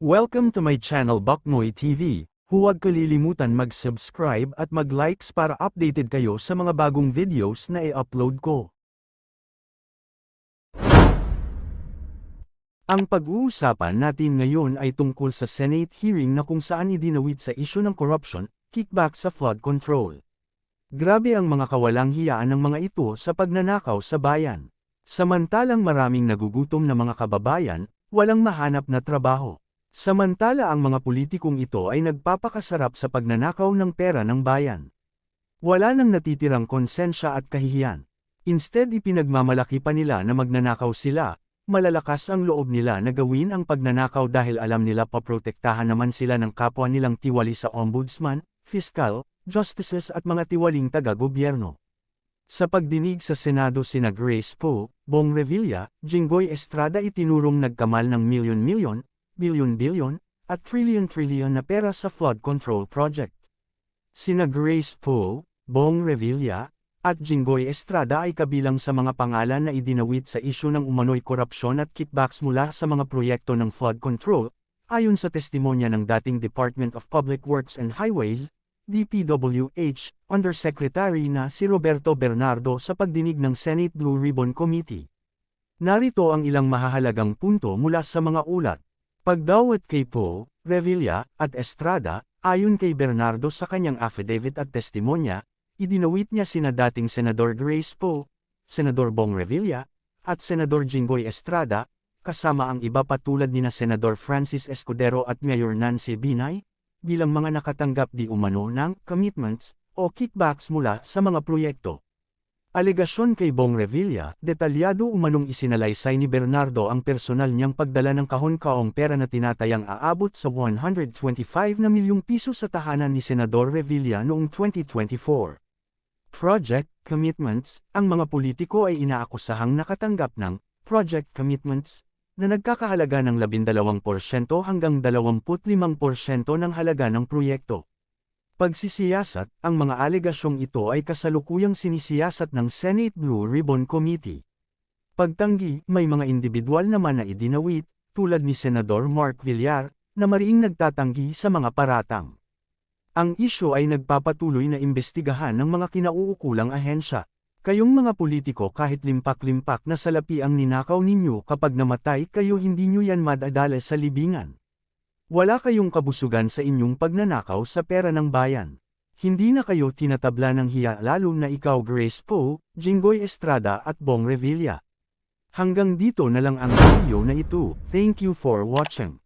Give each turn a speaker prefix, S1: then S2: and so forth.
S1: Welcome to my channel Baknoy TV. Huwag kalilimutan mag-subscribe at mag-likes para updated kayo sa mga bagong videos na i-upload ko. Ang pag-uusapan natin ngayon ay tungkol sa Senate hearing na kung saan idinawit sa isyu ng corruption, kickback sa flood control. Grabe ang mga kawalang hiyaan ng mga ito sa pagnanakaw sa bayan. Samantalang maraming nagugutom na mga kababayan, walang mahanap na trabaho. Samantala ang mga politikong ito ay nagpapakasarap sa pagnanakaw ng pera ng bayan. Wala nang natitirang konsensya at kahihiyan. Instead ipinagmamalaki pa nila na magnanakaw sila, malalakas ang loob nila na gawin ang pagnanakaw dahil alam nila paprotektahan naman sila ng kapwa nilang tiwali sa ombudsman, fiscal, justices at mga tiwaling taga-gobyerno. Sa pagdinig sa Senado sina Grace Poe, Bong Revilla, Jinggoy Estrada itinurong nagkamal ng milyon-milyon, bilyon-bilyon, at trillion-trillion na pera sa flood control project. Sina Grace Poe, Bong Revilla, at Jinggoy Estrada ay kabilang sa mga pangalan na idinawit sa isyu ng umano'y korupsyon at kickbacks mula sa mga proyekto ng flood control, ayon sa testimonya ng dating Department of Public Works and Highways, DPWH, Undersecretary na si Roberto Bernardo sa pagdinig ng Senate Blue Ribbon Committee. Narito ang ilang mahahalagang punto mula sa mga ulat. Pagdawat kay Poe, Revilla, at Estrada, ayon kay Bernardo sa kanyang affidavit at testimonya, idinawit niya sina dating Senador Grace Poe, Senador Bong Revilla, at Senador Jinggoy Estrada, kasama ang iba pa tulad nina Senador Francis Escudero at Mayor Nancy Binay, bilang mga nakatanggap di umano ng commitments o kickbacks mula sa mga proyekto. Alegasyon kay Bong Revilla, detalyado umanong isinalaysay ni Bernardo ang personal niyang pagdala ng kahon-kaong pera na tinatayang aabot sa 125 na milyong piso sa tahanan ni Senador Revilla noong 2024. Project commitments, ang mga politiko ay inaakusahang nakatanggap ng project commitments na nagkakahalaga ng 12% hanggang 25% ng halaga ng proyekto. Pagsisiyasat, ang mga alegasyong ito ay kasalukuyang sinisiyasat ng Senate Blue Ribbon Committee. Pagtanggi, may mga individual naman na idinawit, tulad ni Senador Mark Villar, na mariing nagtatanggi sa mga paratang. Ang isyo ay nagpapatuloy na imbestigahan ng mga kinauukulang ahensya. Kayong mga politiko kahit limpak-limpak na salapi ang ninakaw ninyo kapag namatay kayo hindi nyo yan madadala sa libingan. Wala kayong kabusugan sa inyong pagnanakaw sa pera ng bayan. Hindi na kayo tinatabla ng hiya lalo na ikaw Grace Poe, Jinggoy Estrada at Bong Revilla. Hanggang dito na lang ang video na ito. Thank you for watching.